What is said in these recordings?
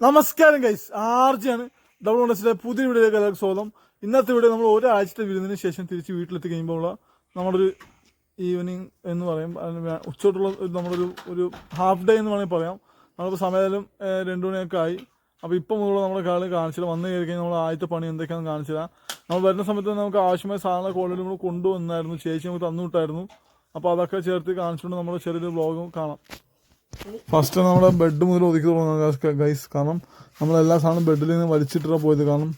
നമസ്കാരം guys ആർജിയാണ്. Double വണ്ടസിലെ പുതിയ വീഡിയോയിലേക്ക് എല്ലാവർക്കും സ്വാഗതം. ഇന്നത്തെ വീഡിയോ നമ്മൾ ഒരാഴ്ചത്തെ വിരുന്നിന് ശേഷം തിരിച്ച് വീട്ടിലെത്തി കഴിയുമ്പോൾ നമ്മളൊരു ഈവനിങ് എന്ന് പറയും. ഉച്ചോട്ടുള്ള നമ്മുടെ ഒരു ഹാഫ് ഡേ എന്ന് വേണമെങ്കിൽ പറയാം. നമ്മളിപ്പോൾ സമയം രണ്ടു മണിയൊക്കെ ആയി. അപ്പോൾ ഇപ്പം മുതലുള്ള നമ്മുടെ കാലിൽ കാണിച്ചില്ല. വന്ന് കയറി കഴിഞ്ഞാൽ നമ്മൾ ആദ്യത്തെ പണി എന്തൊക്കെയാണെന്ന് കാണിച്ചില്ല. നമ്മൾ വരുന്ന സമയത്ത് നമുക്ക് ആവശ്യമായ സാധനങ്ങൾ ഓൾറെഡി നമ്മൾ കൊണ്ടുവന്നായിരുന്നു. ചേച്ചി നമുക്ക് തന്നു വിട്ടായിരുന്നു. അപ്പോൾ അതൊക്കെ ചേർത്ത് കാണിച്ചുകൊണ്ട് നമ്മുടെ ചെറിയൊരു വ്ളോഗും കാണാം. ഫസ്റ്റ് നമ്മുടെ ബെഡ് മുതൽ ഒതുക്കി തുടങ്ങാം ഗൈസ് കാരണം നമ്മൾ എല്ലാ സാധനവും ബെഡിൽ നിന്ന് വലിച്ചിട്ടാണ് പോയത്. കാരണം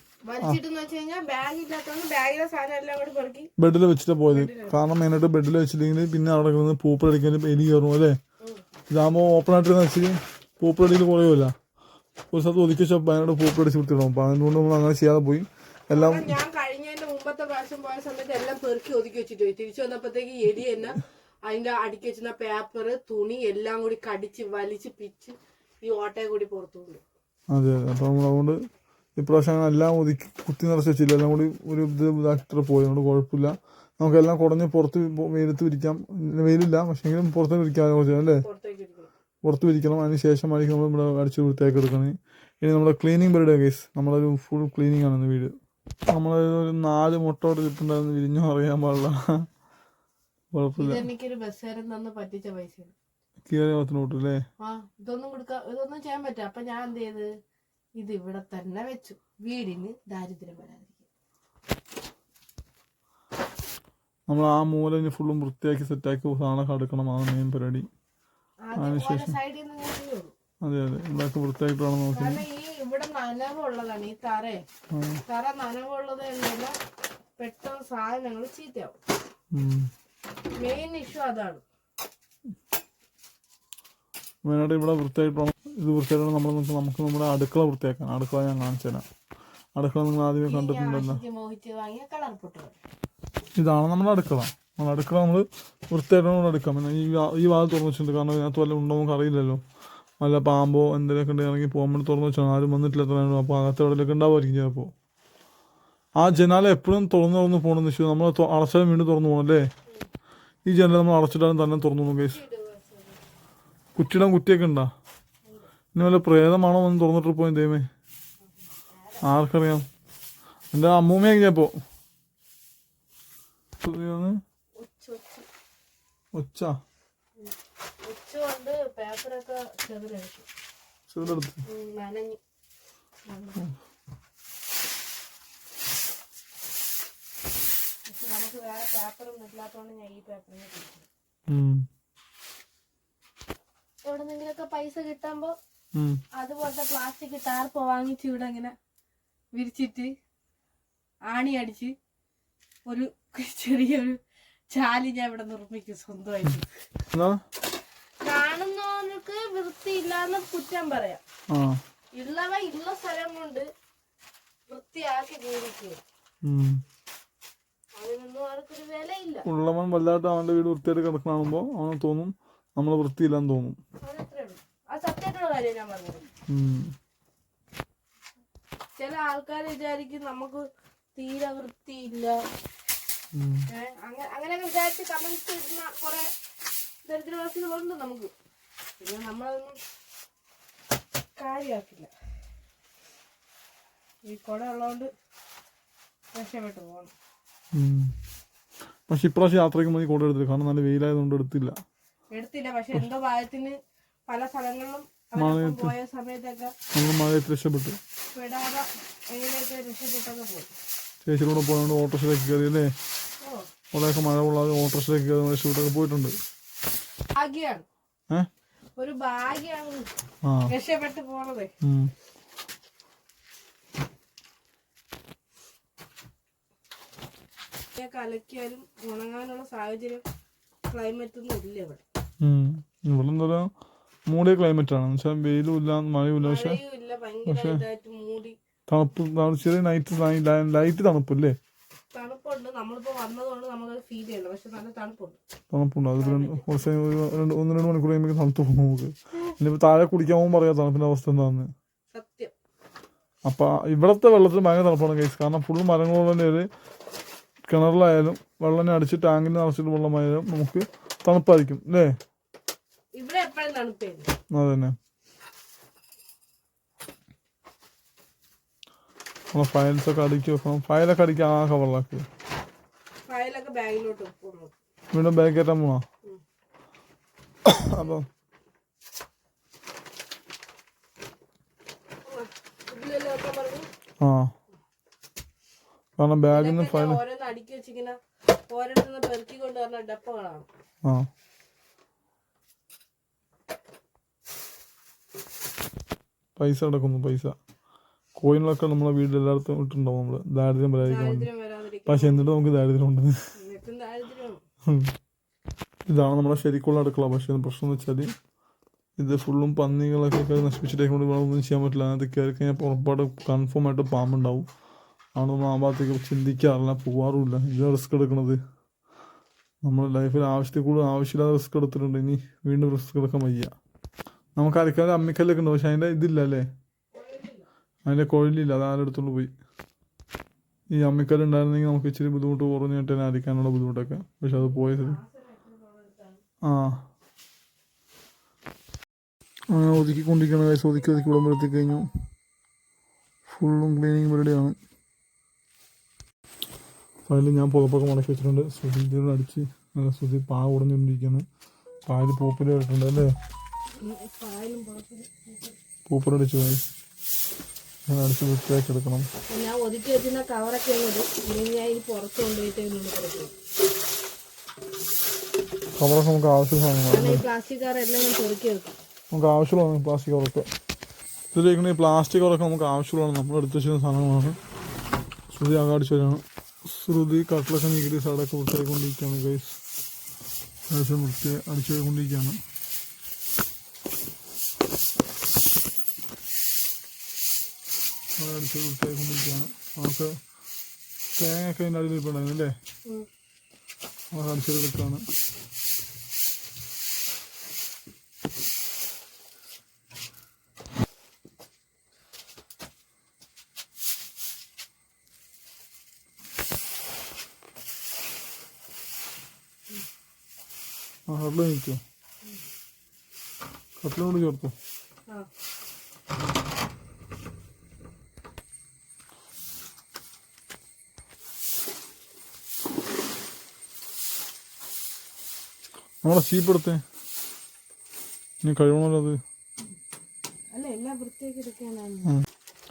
ബെഡിൽ വെച്ചിട്ടാ പോയത്. കാരണം മെയിനായിട്ട് ബെഡിൽ വെച്ചില്ലെങ്കിൽ പിന്നെ അവിടെ കിടന്ന് പൂപ്പടിക്കാനും എലി കയറും അല്ലേ? ഇതാകുമ്പോൾ ഓപ്പൺ ആയിട്ട് വെച്ച് പൂപ്പടിയിൽ കുറയുമല്ല ഒരു സ്ഥലത്ത് ഒതുക്കി വെച്ചാൽ ഭയങ്കര പൂപ്പടിച്ച് വിട്ടിടും അപ്പൊ അതുകൊണ്ട് നമ്മൾ അങ്ങനെ ചെയ്യാതെ പോയി. എല്ലാം ഞാൻ കഴിഞ്ഞതിന്റെ മുമ്പത്തെ പ്രാവശ്യം പോയ സമയത്ത് എല്ലാം പെറുക്കി ഒതുക്കി വെച്ചിട്ട് തിരിച്ചു വന്നപ്പോഴത്തേക്ക് എലി തന്നെ അതിന്റെ അടുക്കി വെച്ചിരുന്ന പേപ്പർ തുണി എല്ലാം കൂടി കടിച്ച് വലിച്ച് പിച്ച് ഈ ഓട്ടയെ കൂടി പുറത്തു കൊണ്ട് അതെ ഇപ്രാവശ്യം എല്ലാം ഒതുക്കി കുത്തി നിറച്ച് വെച്ചില്ല. എല്ലാം കൂടി ഒരു ഇത് ഇതാക്കിട്ട് പോയി. അതുകൊണ്ട് കുഴപ്പമില്ല. നമുക്കെല്ലാം കുടഞ്ഞ് പുറത്ത് വെയിലത്ത് വിരിക്കാം. വെയിലില്ല പക്ഷേങ്കിലും പുറത്ത് വിരിക്കാതെ കുറച്ച് അല്ലേ? പുറത്ത് വിരിക്കണം. അതിന് ശേഷമായിരിക്കും നമ്മൾ ഇവിടെ അടിച്ച് വൃത്തിയാക്കി എടുക്കണേ. ഇനി നമ്മുടെ ക്ലീനിങ് പരിപാടി കേസ് നമ്മളൊരു ഫുൾ ക്ലീനിങ് ആണ് വീട്. നമ്മളൊരു ഒരു നാല് മുട്ടോട് കിട്ടുണ്ടായിരുന്നു വിരിഞ്ഞു അറിയാൻ പാടില്ല. കുഴപ്പമില്ല. ഇതെനിക്കൊരു ബസ്സുകാരൻ തന്ന് പറ്റിച്ച പൈസ അല്ലേ ഇതൊന്നും കൊടുക്ക ഇതൊന്നും ചെയ്യാൻ പറ്റും അപ്പൊ ഞാൻ എന്ത് ചെയ്ത് ഇത് ഇവിടെ തന്നെ വെച്ചു. വീടിന് ദാരിദ്ര്യം വരാതിരിക്കും നമ്മൾ ആ മൂല ഫുള്ളും വൃത്തിയാക്കി സെറ്റാക്കി സാധനമൊക്കെ അടുക്കണം അതാണ് മെയിൻ പരിപാടി അതിനുശേഷം അതെ അതെ. ഇതൊക്കെ വൃത്തിയാക്കിയിട്ട് നോക്കുന്നത്. ഇവിടെ നനവുള്ളതാണ് ഈ തറേ. തറ നനവുള്ളത് പെട്ടെന്ന് സാധനങ്ങൾ ചീത്തയാവും. മെയിൻ ഇഷ്യൂ അതാണ്. മെയിനായിട്ട് ഇവിടെ വൃത്തിയായിട്ട്? വേണം ഇത് വൃത്തിയായിട്ട് നമ്മൾ നമുക്ക് നമ്മുടെ അടുക്കള വൃത്തിയാക്കാൻ അടുക്കള ഞാൻ കാണിച്ചു തരാം. അടുക്കള നിങ്ങൾ ആദ്യമേ കണ്ടിട്ടുണ്ടല്ലോ. ഇതാണ് നമ്മുടെ അടുക്കള. നമ്മുടെ അടുക്കള നമ്മൾ വൃത്തിയായിട്ടാണ് നമ്മൾ എടുക്കാം പിന്നെ ഈ ഈ വാതിൽ തുറന്നു വെച്ചിട്ടുണ്ട്. കാരണം ഇതിനകത്ത് വല്ല ഉണ്ടോ നമുക്ക് അറിയില്ലല്ലോ. വല്ല പാമ്പോ എന്തെങ്കിലുമൊക്കെ ഉണ്ടെങ്കിൽ ഇറങ്ങി പോകുമ്പോൾ തുറന്നു വെച്ചാൽ ആരും വന്നിട്ടില്ല എത്ര നേരം. അപ്പോൾ അകത്ത് എവിടെയൊക്കെ ഉണ്ടാവുമായിരിക്കും ചിലപ്പോൾ. ആ ജനാല എപ്പോഴും തുറന്നു തുറന്ന് പോകണമെന്ന് വെച്ചാൽ നമ്മൾ അടച്ചാലും വീണ്ടും തുറന്നു പോകണം അല്ലേ? ഈ ജനൽ നമ്മൾ അടച്ചിട്ടാലും തന്നെ തുറന്നു ഗൈസ് കേസ് കുറ്റിയിടാൻ കുറ്റിയൊക്കെ ഉണ്ടാ? ഇനി വല്ല പ്രേതമാണോ ഒന്ന് തുറന്നിട്ട് പോയി ദൈവമേ? ആർക്കറിയാം. എന്റെ അമ്മൂമ്മയൊക്കെ ഞാൻ ഇപ്പോൾ ഒച്ച. ചെറുതെടുത്തു ചെറുതെടുത്ത് നനഞ്ഞു പക്ഷെ നമുക്ക് വേറെ പേപ്പറൊന്നും ഇല്ലാത്തതുകൊണ്ട് ഞാൻ ഈ പേപ്പറിനെ ഉം. എവിടെന്നെങ്കിലൊക്കെ പൈസ കിട്ടുമ്പോ. അതുപോലത്തെ പ്ലാസ്റ്റിക് ടാർപ്പ് വാങ്ങിച്ച് ഇവിടെ ഇങ്ങനെ വിരിച്ചിട്ട് ആണി അടിച്ച് ഒരു ചെറിയൊരു ചാലി ഞാൻ ഇവിടെ നിർമ്മിക്കും സ്വന്തമായിട്ട്. കാണുന്നവർക്ക് വൃത്തിയില്ലാന്ന് കുറ്റം പറയാം. ഉള്ളവ ഉള്ള സ്ഥലം കൊണ്ട് വൃത്തിയാക്കി ജീവിക്കുക. ഉള്ളവൻ വല്ലാത്ത അവന്റെ വീട് വൃത്തിയായിട്ട് കിടക്കണാകുമ്പോൾ അവന് തോന്നും. നമ്മൾ വൃത്തിയില്ലാന്ന് തോന്നും. ചില ആൾക്കാർ വിചാരിക്കും നമുക്ക് തീരെ വൃത്തിയില്ല. ഉം. ഏ, അങ്ങ- അങ്ങനെയൊക്കെ വിചാരിച്ച് കമന്റ്സ് ഇടുന്ന കുറെ ദരിദ്രവാസികളുണ്ട് നമുക്ക്. പിന്നെ നമ്മളതൊന്നും കാര്യമാക്കില്ല ഈ കുട ഉള്ളതുകൊണ്ട് രക്ഷപ്പെട്ടു പോകണം. പക്ഷെ ഇപ്രാവശ്യം യാത്രയ്ക്ക് മതി കൂടെ എടുത്തില്ല. കാരണം നല്ല വെയിലായതുകൊണ്ട് എടുത്തില്ല. എടുത്തില്ല. പക്ഷെ എന്തോ ഭാഗത്തിന് പല സ്ഥലങ്ങളിലും പോയ സമയത്തൊക്കെ നമ്മൾ മഴയത്ത് രക്ഷപ്പെട്ടു. പെടാതെ എങ്ങനെയൊക്കെ രക്ഷപ്പെട്ടൊക്കെ പോയി. ചേച്ചിയുടെ പോയതുകൊണ്ട് ഓട്ടോസിലേക്ക് കയറി അല്ലേ? അവിടെയൊക്കെ മഴ കൊള്ളാതെ ഓട്ടോസിലേക്ക് കയറി ഷൂട്ടൊക്കെ പോയിട്ടുണ്ട്. ഭാഗ്യാണ്. ഒരു ഭാഗ്യാണ് ആ. രക്ഷപ്പെട്ടു പോണത്. അലക്കിയാലും ഉണങ്ങാനുള്ള സാഹചര്യം ക്ലൈമറ്റ് ഒന്നും ഇല്ല ഇവിടെ. ഇവിടെ എന്താ മൂടിയ ക്ലൈമറ്റ് ആണ്. വെയിലുമില്ല മഴയില്ല വെയിലും ഇല്ല മഴയും ഇല്ല പക്ഷെ മൂടി. തണുപ്പ് തണു- ചെറിയ നൈറ്റ് ലൈറ്റ് തണുപ്പല്ലേ? തണുപ്പുണ്ട്. നമ്മളിപ്പോ വന്നതുകൊണ്ട് നമുക്ക് ഫീൽ ചെയ്യണം പക്ഷെ നല്ല തണുപ്പുണ്ട്. തണുപ്പുണ്ട്. അത് കുറച്ച് രണ്ട് ഒന്ന് രണ്ട് മണിക്കൂർ കഴിയുമ്പോൾ തണുപ്പ് പോകും നമുക്ക്. ഇനിയിപ്പോ താഴെ കുടിക്കാൻ പോകുമ്പോൾ പറയാം തണുപ്പിന്റെ അവസ്ഥ എന്താണെന്ന് സത്യം. അപ്പൊ ഇവിടത്തെ വെള്ളത്തിന് ഭയങ്കര തണുപ്പാണ് കേസ് കാരണം ഫുൾ മരങ്ങളുള്ള ഒരു കിണറിലായാലും വെള്ളം അടിച്ച് ടാങ്കിന് നിറച്ചിട്ട് വെള്ളമായാലും നമുക്ക് തണുപ്പായിരിക്കും അല്ലേ? അതന്നെ. നമ്മളെ ഫയൽസ് ഒക്കെ അടുക്കി വെക്കണം. ഫയലൊക്കെ അടുക്കി ആ കവറിലാക്കി ഫയലൊക്കെ ബാഗിലോട്ട് വെക്കുന്നു വീണ്ടും ബാഗ് കയറ്റാൻ പോവാ? അപ്പം. ആ. കാരണം ബാഗിൽ നിന്ന് ഫയൽ ഓരോന്ന് അടുക്കി വെച്ചിങ്ങനെ ഓരോരുത്തന്ന് പെറുക്കി കൊണ്ടുവരുന്ന ഡപ്പകളാണ്. ആ. പൈസ അടക്കുന്നു പൈസ. കോയിനുകളൊക്കെ നമ്മളെ വീട്ടിൽ എല്ലായിടത്തും ഇട്ടുണ്ടാവും നമ്മൾ ദാരിദ്ര്യം പരാതിക്കാൻ വേണ്ടി. പക്ഷെ എന്നിട്ട് നമുക്ക് ദാരിദ്ര്യം ഉണ്ടെന്ന് ഇതാണ് നമ്മുടെ ശരിക്കുള്ള അടുക്കള. പക്ഷേ പ്രശ്നം എന്ന് വെച്ചാൽ ഇത് ഫുള്ളും പന്നികളൊക്കെ നശിപ്പിച്ചിട്ടേക്കൊണ്ട് ഒന്നും ചെയ്യാൻ പറ്റില്ല. അതിനകത്ത് കയറി കഴിഞ്ഞാൽ ഉറപ്പായിട്ട് കൺഫേം ആയിട്ട് പാമ്പുണ്ടാവും. നമ്മൾ ആ ചിന്തിക്കാറില്ല പോവാറുമില്ല. ഇത് റിസ്ക് എടുക്കുന്നത് നമ്മൾ ലൈഫിൽ ആവശ്യത്തിൽ കൂടുതൽ ആവശ്യമില്ലാതെ റിസ്ക് എടുത്തിട്ടുണ്ട്. ഇനി വീണ്ടും റിസ്ക് എടുക്കാൻ വയ്യ. നമുക്ക് അരക്കാതെ അമ്മിക്കല്ലൊക്കെ ഉണ്ട്. പക്ഷെ അതിന്റെ ഇതില്ല അല്ലേ? അതിന്റെ കുഴലില്ല. അത് ആരെടുത്തോണ്ട് പോയി? ഈ അമ്മിക്കല്ല് ഉണ്ടായിരുന്നെങ്കിൽ നമുക്ക് ഇച്ചിരി ബുദ്ധിമുട്ട് കുറഞ്ഞു കിട്ടാൻ അരക്കാനുള്ള ബുദ്ധിമുട്ടൊക്കെ. പക്ഷെ അത് പോയത് ആ. ഒതുക്കിക്കൊണ്ടിരിക്കണം ഒതുക്കി ഒതുക്കി വിടുമ്പോഴത്തേക്ക് കഴിഞ്ഞു. ഫുള്ളും ക്ലീനിങ് പരിപാടിയാണ്. അതിൽ ഞാൻ പുതപ്പൊക്കെ മുടക്കി വെച്ചിട്ടുണ്ട്. ശ്രുതി അടിച്ച് ശ്രുതി പാ ഉടഞ്ഞുകൊണ്ടിരിക്കുകയാണ് പായൽ പൂപ്പിൽ ഇട്ടിട്ടുണ്ട് അല്ലേ? പൂപ്പലടിച്ച് പോയി. ഞാൻ അടിച്ച് വൃത്തിയാക്കി എടുക്കണം. ഞാൻ ഒതുക്കി വെച്ചിരുന്ന കവറൊക്കെ ഞാൻ ഇത് പുറത്ത് കൊണ്ടുപോയിട്ട് ഇതിനുള്ളിൽ കിടക്കും. കവറൊക്കെ നമുക്ക് പ്ലാസ്റ്റിക് കവറെല്ലാം ഞാൻ പെറുക്കി വെക്കും. നമുക്ക് ആവശ്യമുള്ളതാണ് പ്ലാസ്റ്റിക് കവറൊക്കെ ഇതിലേക്കുന്ന ഈ പ്ലാസ്റ്റിക് കവറൊക്കെ നമുക്ക് ആവശ്യമുള്ളതാണ്. നമ്മൾ എടുത്ത് വെച്ചിരുന്ന സാധനങ്ങളാണ്. ശ്രുതി ആകാടിച്ചു വരാണ് ശ്രുതി കട്ടിലൊക്കെ നീക്കി സൈഡൊക്കെ വൃത്തിയായിക്കൊണ്ടിരിക്കുകയാണ് ഗൈസ് ഏകദേശം വൃത്തി അടിച്ചു പോയിക്കൊണ്ടിരിക്കുകയാണ് അടിച്ച് വൃത്തിയായിക്കൊണ്ടിരിക്കുകയാണ് നമുക്ക് തേങ്ങയൊക്കെ അതിന്റെ അടിയിൽ ഇരിപ്പുണ്ടായിരുന്നു അല്ലേ. നമുക്ക് അടിച്ചെടുക്കുകയാണ് ആ കട്ടില നിൽക്കോ കട്ടിലോട് ചേർത്തോ നമ്മളെ ചീപ്പ് എടുത്തേ. ഇനി കഴിവണല്ലോ അത്.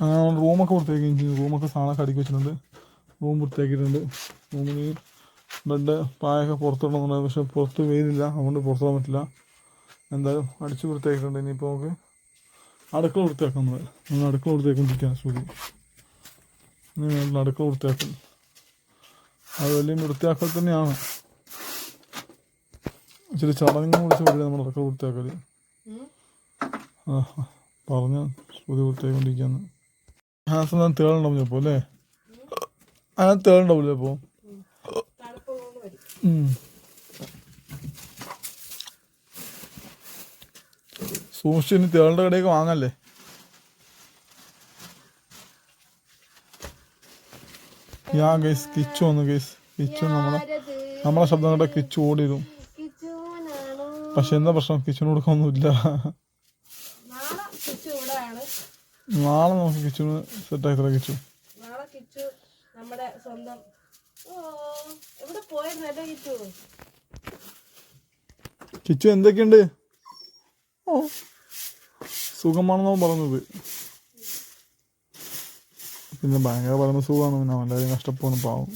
ആ റൂമൊക്കെ വൃത്തിയാക്കി. റൂമൊക്കെ സാധനമൊക്കെ അടുക്കി വെച്ചിട്ടുണ്ട്. റൂം വൃത്തിയാക്കിയിട്ടുണ്ട്. റൂമിൽ ബെഡ് പായൊക്കെ പുറത്തിടണമെന്നുണ്ട് പക്ഷെ പുറത്ത് വെയിലില്ല. അതുകൊണ്ട് പുറത്തിടാൻ പറ്റില്ല. എന്തായാലും അടിച്ച് വൃത്തിയാക്കിയിട്ടുണ്ട്. ഇനിയിപ്പോൾ നമുക്ക് അടുക്കള വൃത്തിയാക്കാം നമ്മൾ നമ്മൾ അടുക്കള വൃത്തിയാക്കിക്കൊണ്ടിരിക്കുകയാണ് സൂര്യ അടുക്കള വൃത്തിയാക്കും. അത് വലിയ വൃത്തിയാക്കൽ തന്നെയാണ്. ഇച്ചിരി ചടങ്ങ് വിളിച്ച് വഴി നമ്മൾ അടുക്കള വൃത്തിയാക്കൽ ഉം. ആ പറഞ്ഞ സൂര്യ വൃത്തിയായിക്കൊണ്ടിരിക്കുകയാണ് ഹാസം തേളുണ്ടാവും ചിലപ്പോൾ അല്ലേ? അതിനകത്ത് തേളുണ്ടാവില്ലേ അപ്പോൾ കൊണ്ട് വരും സൂക്ഷിച്ച് ഇനി തേളുടെ കടയൊക്കെ വാങ്ങല്ലേ? യാ ഗൈസ് കിച്ചു വന്നു ഗൈസ് കിച്ചു നമ്മളെ നമ്മളെ ശബ്ദം കേട്ട കിച്ചു ഓടി വരും പക്ഷെ എന്താ പ്രശ്നം? കിച്ചന് കൊടുക്കൊന്നുമില്ല നാളെ നമുക്ക് കിച്ചുന് സെറ്റാക്കി തരാം കിച്ചു നമ്മുടെ സ്വന്തം എവിടെ പോയിരുന്നു എന്റെ കിച്ചു കിച്ചു എന്തൊക്കെയുണ്ട്? ഓ സുഖമാണെന്നോ പറഞ്ഞത്. പിന്നെ ഭയങ്കര പറയുന്ന സുഖമാണ്. പിന്നെ അവന്റെ കഷ്ടപ്പെടുന്നു പാവം.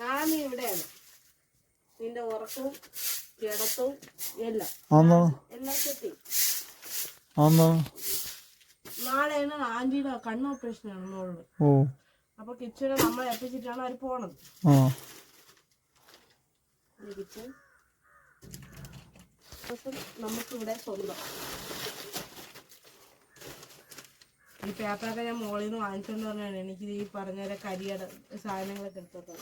നാളെ നീ ഇവിടെയാണ്. നിന്റെ ഉറക്കവും കിടത്തവും എല്ലാം. ആന്നാ എല്ലാം സെറ്റ് ആന്നാ നാളെയാണ് ആന്റിയുടെ കണ്ണ് ഓപ്പറേഷൻ ഓ. അപ്പൊ കിച്ചുനെ നമ്മൾ എത്തിച്ചിട്ടാണ് അവർ പോണത്. കിച്ചൺ. നമുക്കിവിടെ സ്വന്തം. ഈ പേപ്പറൊക്കെ ഞാൻ മുകളിൽ നിന്ന് വാങ്ങിച്ചോണ്ട് പറഞ്ഞാണ് എനിക്ക് ഈ പറഞ്ഞ കരിയട സാധനങ്ങളൊക്കെ എടുത്തോട്ടെ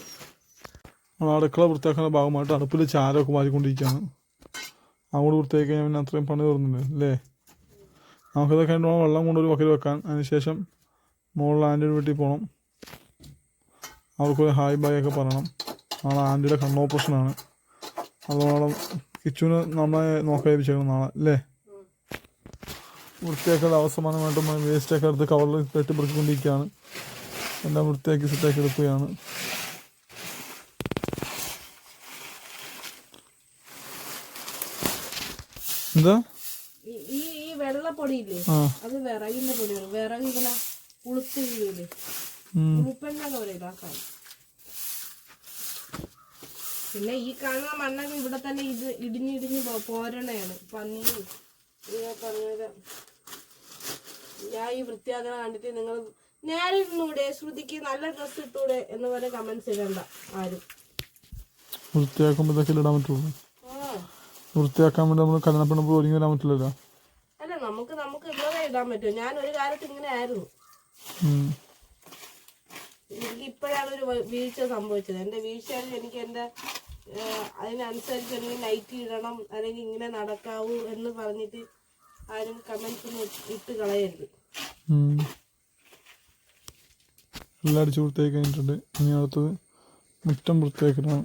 നമ്മൾ അടുക്കള വൃത്തിയാക്കുന്ന ഭാഗമായിട്ട് അടുപ്പിൽ ചാരമൊക്കെ മാറിക്കൊണ്ടിരിക്കുകയാണ് അങ്ങോട്ട് വൃത്തിയാക്കി ഞാൻ പിന്നെ അത്രയും പണി തീർന്നില്ല? അല്ലേ? നമുക്കിതൊക്കെ വെള്ളം കൊണ്ടൊരു വക്കൽ വെക്കാൻ. അതിനുശേഷം മുകളിൽ ആന്റെ വീട്ടിൽ പോകണം അവർക്കൊരു ഹായ് ബായ് ഒക്കെ പറയണം. നാളെ ആന്റിയുടെ കണ്ണ് ഓപ്പറേഷനാണ് അത് നാളെ കിച്ചുവിന് നമ്മളെ നോക്കാൻ ഏൽപ്പിച്ചേക്കണം നാളെ അല്ലേ? വൃത്തിയാക്കാൻ അവസാനമായിട്ട് വേസ്റ്റൊക്കെ എടുത്ത് കവറിൽ കെട്ടിപ്പറിക്കൊണ്ടിരിക്കുകയാണ് എല്ലാം വൃത്തിയാക്കി സെറ്റാക്കി എടുക്കുകയാണ്. എന്താ? ഈ വെള്ളപ്പൊടിയില്ലേ? അത് വിറകിന്റെ പൊടിയാണ് വിറക് ഇങ്ങനെ ഉളുത്ത് വീഴൂലേ ഉം. ഉളുപ്പെണ്ണ പോലെ ഇതാക്കാൻ പിന്നെ ഈ കാണുന്ന മണ്ണൊക്കെ ഇവിടെ തന്നെ ഇത് ഇടിഞ്ഞിടിഞ്ഞ് പോ- പോരണയാണ്. പന്നി ഞാൻ പറഞ്ഞത്. ഞാൻ ഈ വൃത്തിയാക്കണ കണ്ടിട്ട് നിങ്ങൾ നേരെ ഇരുന്നൂടെ ശ്രുതിക്ക് നല്ല ഡ്രസ് ഇട്ടൂടെ എന്ന് പോലെ കമന്റ്സ് ഇടണ്ട ആരും. ഇടാൻ പറ്റുള്ളൂ? വൃത്തിയാക്കാൻ വേണ്ടി നമ്മൾ കല്യാണപ്പെണ്ണപ്പോൾ ഒരുങ്ങി വരാൻ പറ്റില്ലല്ലോ? അല്ല നമുക്ക് നമുക്ക് ഇതുവരെ ഇടാൻ പറ്റും ഞാൻ ഒരു കാലത്ത് ഇങ്ങനെ ആയിരുന്നു. എനിക്ക് ഇപ്പോഴാണ് ഒരു വീഴ്ച സംഭവിച്ചത്. എന്റെ വീഴ്ചയിൽ എനിക്ക് എന്റെ അതിനനുസരിച്ച് എനിക്ക് നൈറ്റ് ഇടണം അല്ലെങ്കിൽ ഇങ്ങനെ നടക്കാവൂ എന്ന് പറഞ്ഞിട്ട് ആരും കമൻസ് ഇട്ട് കളയരുത്. എല്ലാം അടിച്ചു വൃത്തിയാക്കി കഴിഞ്ഞിട്ടുണ്ട്. ഇനി അടുത്തത് മുറ്റം വൃത്തിയാക്കലാണ്.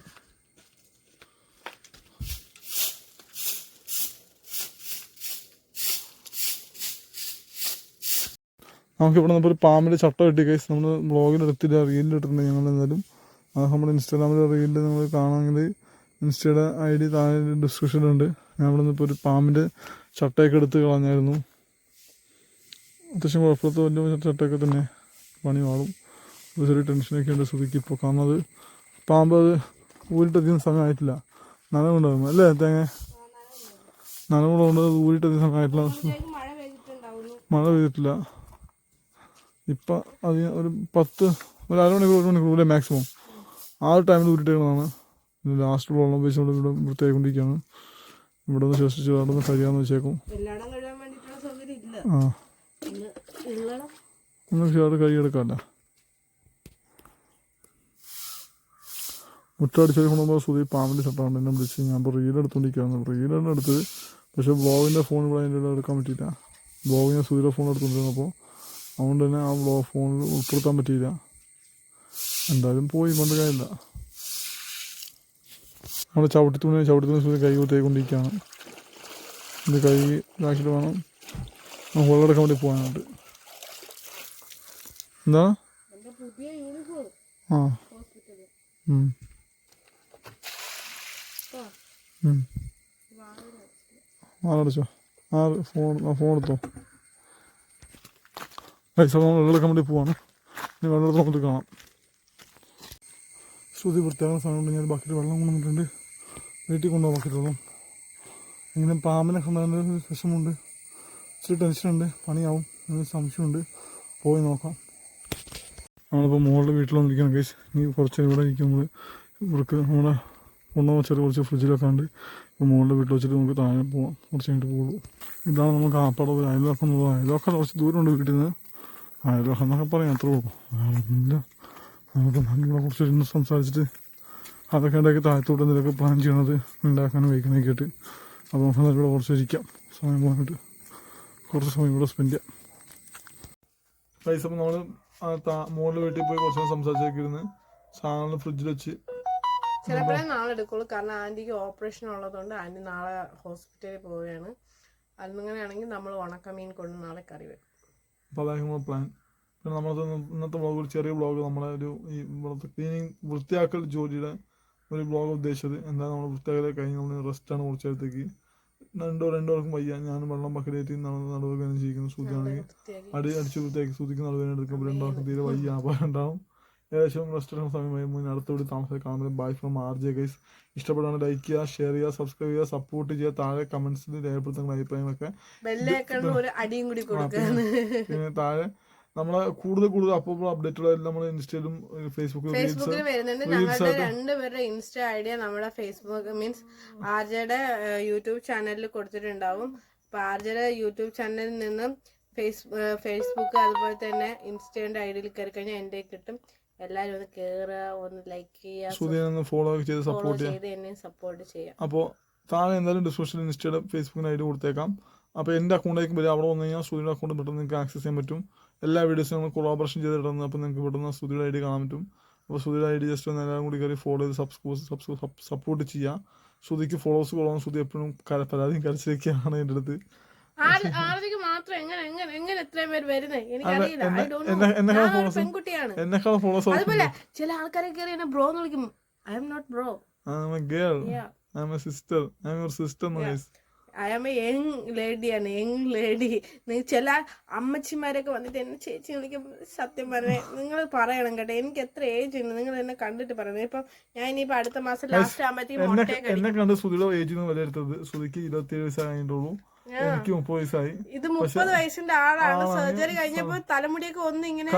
നമുക്ക് ഇവിടെ നിന്ന് ഒരു പാമ്പിന്റെ ചട്ടം കിട്ടി കഴിച്ച് നമ്മൾ ബ്ലോഗിൽ എടുത്തില്ല റീലിൽ ഇട്ടിട്ടുണ്ട് ഞങ്ങൾ എന്തായാലും. അത് നമ്മുടെ ഇൻസ്റ്റാഗ്രാമിലെ റീലിൽ നിങ്ങൾ കാണുമെങ്കിൽ ഇൻസ്റ്റയുടെ ഐ ഡി താഴെ ഡിസ്ക്രിപ്ഷനിലുണ്ട് ഞാൻ ഇവിടെ നിന്ന് ഇപ്പോൾ ഒരു പാമ്പിന്റെ ചട്ടയൊക്കെ എടുത്ത് കളഞ്ഞായിരുന്നു. അത്യാവശ്യം കുഴപ്പമില്ലാത്ത വലിയ ചട്ടയൊക്കെ തന്നെ പണി വാളും ഒരു ചെറിയ ടെൻഷനൊക്കെ ഉണ്ട് ശ്രുതിക്ക് ഇപ്പോൾ കാരണം അത് പാമ്പ് അത് ഊരിട്ടധികം സമയമായിട്ടില്ല. നനവുണ്ടാകും അല്ലേ തേങ്ങ? നനവുള്ളതുകൊണ്ട് അത് ഊരിട്ടധികം സമയമായിട്ടില്ല. മഴ പെയ്തിട്ടില്ല. ഇപ്പം അത് ഒരു പത്ത് ഒരു അരമണിക്കൂർ ഒരു മണിക്കൂർ കൂടെ മാക്സിമം ആ ഒരു ടൈമിൽ ഊരിട്ടേക്കുന്നതാണ് ലാസ്റ്റ് വെള്ളം ഉപയോഗിച്ച് നമ്മൾ ഇവിടെ വൃത്തിയായിക്കൊണ്ടിരിക്കുകയാണ്. ഇവിടെ നിന്ന് ശ്വസിച്ച് അവിടെ നിന്ന് കഴിയാമെന്ന് വെച്ചേക്കും. ആ. ഒന്ന് ഷേർട്ട് കൈയെടുക്കാമല്ല കൊണ്ടുപോകുമ്പോൾ കൊണ്ടുമ്പോൾ സുധി പാമ്പിന്റെ ചട്ടമാണ് എന്നെ വിളിച്ച്. ഞാൻ ഇപ്പോൾ റീൽ എടുത്തുകൊണ്ടിരിക്കുകയാണ് റീലാണ് എടുത്തത് പക്ഷേ ബ്ലോഗിന്റെ ഫോൺ ഇവിടെ അതിന്റെ എടുക്കാൻ പറ്റിയില്ല. ബ്ലോഗ് ഞാൻ സുധിയുടെ ഫോൺ എടുത്തുകൊണ്ടിരുന്നപ്പോൾ അതുകൊണ്ട് തന്നെ ആ ബ്ലോ ഫോണിൽ ഉൾപ്പെടുത്താൻ പറ്റിയില്ല. എന്തായാലും പോയി കൊണ്ട് കാര്യമില്ല. നമ്മൾ ചവിട്ടിത്തുണി ചവിട്ടിത്തുണി സുധി കൈ കുത്തിക്കൊണ്ടിരിക്കുകയാണ് ഇത് കൈ ഇതാക്കിയിട്ട് വേണം വെള്ളമെടുക്കാൻ വേണ്ടി പോകാനായിട്ട്. എന്താ? എന്റെ ആ. ആരടിച്ചോ? ആ ഫോൺ ഫോൺ എടുത്തോ? പൈസ നമ്മൾ വെള്ളമെടുക്കാൻ വേണ്ടി പോവാണ്. ഇനി വെള്ളം നമുക്ക് കാണാം. ശ്രുതി വൃത്തിയാകുന്ന സമയം കൊണ്ട് ഞാൻ ബക്കറ്റ് വെള്ളം കൊണ്ടുവന്നിട്ടുണ്ട് വീട്ടിൽ കൊണ്ടുപോകാൻ ബക്കറ്റ് ഇങ്ങനെ പാമ്പിനെ കണ്ടതിന്റെ വിഷമമുണ്ട്. ഇച്ചിരി ടെൻഷനുണ്ട് പണിയാവും. എന്നൊരു സംശയമുണ്ട്. പോയി നോക്കാം. നമ്മളിപ്പോൾ മുകളിൽ വീട്ടിൽ വന്നിരിക്കണം കേസ് ഇനി കുറച്ച് ഇവിടെ ഇരിക്കുമ്പോൾ ഇവർക്ക് നമ്മുടെ കൊണ്ടുപോകാൻ ചെറിയ കുറച്ച് ഫ്രിഡ്ജിലൊക്കെ ഉണ്ട്. ഇപ്പോൾ മുകളിൽ വീട്ടിൽ വെച്ചിട്ട് നമുക്ക് താഴെ പോവാം. കുറച്ച് കഴിഞ്ഞിട്ട് പോകുള്ളൂ ഇതാണ് നമുക്ക് ആപ്പാടൊരു അയൽവക്കം എന്നുള്ളത് അയൽവക്കം കുറച്ച് ദൂരമുണ്ട് വീട്ടിൽ നിന്ന്. അയൽവക്കം എന്നൊക്കെ പറയാം അത്രേ ഉള്ളൂ. വേറൊന്നുമില്ല നമുക്ക് നമ്മളെ കുറിച്ച് ഇരുന്ന് സംസാരിച്ചിട്ട് അതൊക്കെ ഉണ്ടാക്കി താഴത്തോട്ട് എന്തെങ്കിലുമൊക്കെ പ്ലാൻ ചെയ്യണത് ഉണ്ടാക്കാനും വയ്ക്കുന്നതൊക്കെ ആയിട്ട് അപ്പോൾ നമുക്ക് നല്ല കുറച്ച് ഇരിക്കാം. സമയം പോകാനായിട്ട് കുറച്ച് സമയം ഇവിടെ സ്പെൻഡ് ചെയ്യാം. പൈസ അപ്പോൾ നമ്മൾ മുകളിൽ വീട്ടിൽ പോയി കുറച്ച് ഇരുന്ന് സാധനങ്ങൾ ഫ്രിഡ്ജിൽ വെച്ച് ചിലപ്പോഴേ നാളെ എടുക്കുള്ളൂ. കാരണം ആന്റിക്ക് ഓപ്പറേഷൻ ഉള്ളതുകൊണ്ട് ആന്റി നാളെ ഹോസ്പിറ്റലിൽ പോവുകയാണ്. അതിങ്ങനെയാണെങ്കിൽ നമ്മൾ ഉണക്കമീൻ കൊണ്ട് നാളെ കറി വെക്കും. അപ്പോൾ അതായിരുന്നു നമ്മുടെ പ്ലാൻ പിന്നെ നമ്മളത് ഇന്നത്തെ വ്ളോഗ് ഒരു ചെറിയ വ്ളോഗ് നമ്മളെ ഒരു ഈ ഇവിടുത്തെ ക്ലീനിങ് വൃത്തിയാക്കൽ ജോലിയുടെ ഒരു വ്ളോഗ് ഉദ്ദേശിച്ചത്. എന്താ നമ്മൾ വൃത്തിയാക്കലെ കഴിഞ്ഞ് നമ്മൾ റെസ്റ്റാണ് കുറച്ച് നേരത്തേക്ക് രണ്ടോ രണ്ടോ പേർക്കും വയ്യ. ഞാനും വെള്ളം ബക്കറ്റേറ്റ് നടുവൊക്കെ ചെയ്യിക്കുന്നു സൂചിയാണെങ്കിൽ അടി അടിച്ച് വൃത്തിയാക്കി സൂചിക്ക് നടുവേദന എടുക്കുമ്പോൾ രണ്ടോ രണ്ടാൾക്കും തീരെ വയ്യ അപ്പോൾ ഉണ്ടാവും ഏകദേശം റെസ്റ്റ് എടുക്കുന്ന സമയമായി മുന്നേ അടുത്ത വീട് താമസം കാണുന്നത് bye from R J guys ഇഷ്ടപ്പെടുകയാണ് like ചെയ്യുക ഷെയർ ചെയ്യുക സബ്സ്ക്രൈബ് ചെയ്യുക സപ്പോർട്ട് ചെയ്യുക. താഴെ കമൻസിൽ രേഖപ്പെടുത്തുന്ന അഭിപ്രായങ്ങളൊക്കെ പിന്നെ താഴെ നമ്മളെ കൂടുതൽ കൂടുതൽ അപ്പോൾ അപ്ഡേറ്റുകൾ നമ്മൾ ഇൻസ്റ്റയിലും ഫേസ്ബുക്കിലും ഫേസ്ബുക്കിൽ വരുന്നുണ്ട്. ഞങ്ങളുടെ രണ്ടുപേരുടെ ഇൻസ്റ്റ ഐഡിയ നമ്മുടെ ഫേസ്ബുക്ക് മീൻസ് ആർജയുടെ യൂട്യൂബ് ചാനലിൽ കൊടുത്തിട്ടുണ്ടാവും. അപ്പൊ ആർജയുടെ യൂട്യൂബ് ചാനലിൽ നിന്നും ഫേസ് ഫേസ്ബുക്ക് അതുപോലെ തന്നെ ഇൻസ്റ്റയുടെ ഐഡിയിൽ കയറി കഴിഞ്ഞാൽ എന്റെ കിട്ടും. എല്ലാവരും ഒന്ന് കയറുക ഒന്ന് ലൈക്ക് ചെയ്യുക ഫോളോ ചെയ്ത് സപ്പോർട്ട് ചെയ്ത് എന്നെ സപ്പോർട്ട് ചെയ്യാം. അപ്പോൾ താഴെ എന്തായാലും ഡിസ്ക്രിപ്ഷനിൽ ഇൻസ്റ്റയുടെ ഫേസ്ബുക്കിന് ഐഡി കൊടുത്തേക്കാം. അപ്പോൾ എന്റെ അക്കൗണ്ടിലേക്ക് വരും അവിടെ വന്നു കഴിഞ്ഞാൽ സുധിയുടെ അക്കൗണ്ട് പെട്ടെന്ന് നിങ്ങൾക്ക് ആക്സസ് ചെയ്യാൻ പറ്റും. എല്ലാ വീഡിയോസും നമ്മൾ കൊളാബറേഷൻ ചെയ്തിട്ടുണ്ട് അപ്പോൾ നിങ്ങൾക്ക് പെട്ടെന്ന് സുധിയുടെ ഐ ഡി കാണാൻ പറ്റും. അപ്പോൾ സുധിയുടെ ഐ ഡി ജസ്റ്റ് ഒന്ന് എല്ലാവരും കൂടി കയറി ഫോളോ ചെയ്ത് സബ്സ്ക്രൈബ് സപ്പോർട്ട് ചെയ്യുക സുധിക്ക് ഫോളോസ് കുറവാണ്. സുധി എപ്പോഴും പരാതിയും കരച്ചിലേക്കാണ് എന്റെ അടുത്ത്. മാത്രം എങ്ങനെ എങ്ങനെ എങ്ങനെ എത്രയും പേര് വരുന്നത് എനിക്കറിയില്ല പെൺകുട്ടിയാണ്. അതുപോലെ ചില ആൾക്കാരെ കയറി എന്നെ ബ്രോ എന്ന് വിളിക്കും. I'm not bro sister sister young ലേഡിയാണ് young lady ചില അമ്മച്ചിമാരൊക്കെ വന്നിട്ട് എന്നെ ചേച്ചി വിളിക്കും സത്യം പറഞ്ഞേ നിങ്ങൾ പറയണം കേട്ടോ. എനിക്ക് എത്ര ഏജ് ഉണ്ട്? നിങ്ങൾ എന്നെ കണ്ടിട്ട് പറയണം. ഇപ്പൊ ഞാൻ ഇനി അടുത്ത മാസം ലാസ്റ്റ് ആകുമ്പോഴത്തേക്കും എന്നെ കണ്ട് സുധിയുടെ വിലയിരുത്തത് സുധിക്ക് ഇരുപത്തിയേഴ് വയസ്സായി കഴിഞ്ഞിട്ടുള്ളൂ എനിക്ക് മുപ്പത് വയസ്സായി ഇത് മുപ്പത് വയസ്സിന്റെ ആളാണ്. സർജറി കഴിഞ്ഞപ്പോ തലമുടിയൊക്കെ ഒന്ന് ഇങ്ങനെ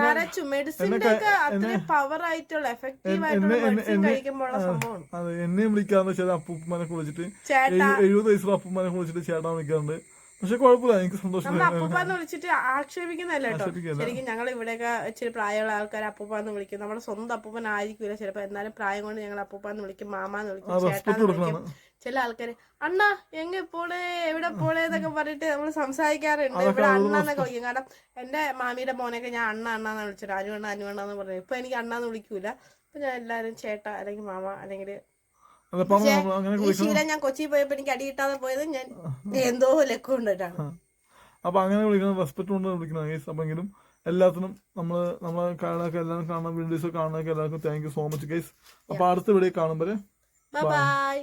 നരച്ചു. മെഡിസിന്റെ ഒക്കെ അത്രയും പവർ ആയിട്ടുള്ള എഫക്റ്റീവ് ആയിട്ടുള്ള മെഡിസിൻ കഴിക്കുമ്പോഴുള്ള സംഭവം അതെ എന്നെ വിളിക്കാന്ന് വെച്ചാൽ അപ്പൂപ്പുമാനെ കുളിച്ചിട്ട് ചേട്ടാ. എഴുപത് വയസ്സുള്ള അപ്പൂപ്പനെ കുളിച്ചിട്ട് ചേട്ടാ വിളിക്കാറുണ്ട്. പക്ഷെ കുഴപ്പമില്ല എനിക്ക് സന്തോഷം അപ്പൂപ്പാന്ന് വിളിച്ചിട്ട് ആക്ഷേപിക്കുന്നല്ല കേട്ടോ? ശരിക്കും ഞങ്ങൾ ഇവിടെയൊക്കെ ഇച്ചിരി പ്രായമുള്ള ആൾക്കാർ അപ്പൂപ്പാന്ന് വിളിക്കും. നമ്മുടെ സ്വന്തം അപ്പൂപ്പൻ ആയിരിക്കില്ല ചിലപ്പോ. എന്നാലും പ്രായം കൊണ്ട് ഞങ്ങൾ അപ്പൂപ്പാന്ന് വിളിക്കും മാമാന്ന് വിളിക്കും ചേട്ടാന്ന് വിളിക്കും. ചില ആൾക്കാര് അണ്ണ എങ്ങ പോളേ എവിടെ പോളേ എന്നൊക്കെ പറഞ്ഞിട്ട് നമ്മൾ സംസാരിക്കാറുണ്ട്. ഇവിടെ അണ്ണ എന്നൊക്കെ വിളിക്കും. കാരണം എന്റെ മാമിയുടെ മോനൊക്കെ ഞാൻ അണ്ണ അണ്ണാന്ന് വിളിച്ചിട്ട് അനു അണ്ണ അനു അണ്ണാന്ന് പറഞ്ഞു ഇപ്പൊ എനിക്ക് അണ്ണാന്ന് വിളിക്കൂല. അപ്പൊ ഞാൻ എല്ലാരും ചേട്ടാ അല്ലെങ്കിൽ മാമ അല്ലെങ്കിൽ ശീലം ഞാൻ കൊച്ചി പോയപ്പോ എനിക്ക് അടി കിട്ടാതെ പോയത് ഞാൻ എന്തോ ലക്കം കൊണ്ടിട്ടാണ് അപ്പൊ അങ്ങനെ വിളിക്കണം റെസ്പെക്ട് കൊണ്ട് വിളിക്കണം ഗൈസ് അപ്പെങ്കിലും എല്ലാത്തിനും നമ്മൾ നമ്മളെ കാണാനൊക്കെ എല്ലാവരും കാണാൻ വീഡിയോസ് കാണാനൊക്കെ എല്ലാവർക്കും thank you so much guys അപ്പൊ അടുത്ത വീഡിയോ കാണുമ്പോൾ ബൈ ബൈ